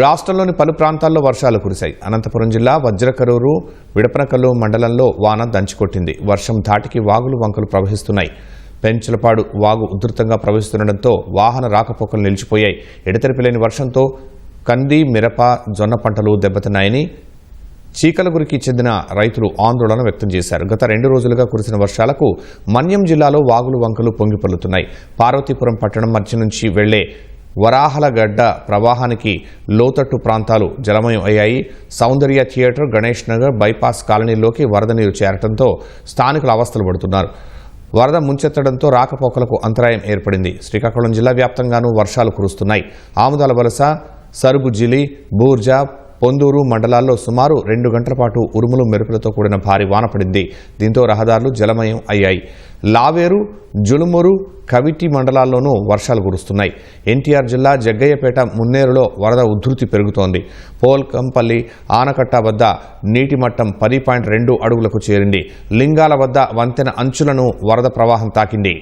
రాష్ట్రంలోని పలు ప్రాంతాల్లో వర్షాలు కురిశాయి. అనంతపురం జిల్లా వజ్రకరూరు విడపనకల్లు మండలంలో వాన దంచికొట్టింది. వర్షం ధాటికి వాగులు వంకలు ప్రవహిస్తున్నాయి. పెంచలపాడు వాగు ఉధృతంగా ప్రవహిస్తుండటంతో వాహన రాకపోకలు నిలిచిపోయాయి. ఎడతెరిపిలేని వర్షంతో కంది మిరప జొన్న పంటలు దెబ్బతిన్నాయని చీకలగురికి చెందిన రైతులు ఆందోళన వ్యక్తం చేశారు. గత రెండు రోజులుగా కురిసిన వర్షాలకు మన్యం జిల్లాలో వాగులు వంకలు పొంగిపొల్లుతున్నాయి. పార్వతీపురం పట్టణం మధ్య నుంచి వెళ్ళే వరాహలగడ్డ ప్రవాహానికి లోతట్టు ప్రాంతాలు జలమయం అయ్యాయి. సౌందర్య థియేటర్ గణేష్ నగర్ బైపాస్ కాలనీలోకి వరద నీరు చేరటంతో స్థానికులు అవస్థలు పడుతున్నారు. వరద ముంచెత్తడంతో రాకపోకలకు అంతరాయం ఏర్పడింది. శ్రీకాకుళం జిల్లా వ్యాప్తంగానూ వర్షాలు కురుస్తున్నాయి. ఆముదాల వలస సరుగుజిలి బూర్జా పొందూరు మండలాల్లో సుమారు రెండు గంటల పాటు ఉరుములు మెరుపులతో కూడిన భారీ వాన పడింది. దీంతో రహదారులు జలమయం అయ్యాయి. లావేరు జులుమూరు కవిటి మండలాల్లోనూ వర్షాలు కురుస్తున్నాయి. ఎన్టీఆర్ జిల్లా జగ్గయ్యపేట మున్నేరులో వరద ఉధృతి పెరుగుతోంది. పోల్కంపల్లి ఆనకట్ట వద్ద నీటి మట్టం పది పాయింట్ రెండు అడుగులకు చేరింది. లింగాల వద్ద వంతెన అంచులను వరద ప్రవాహం తాకింది.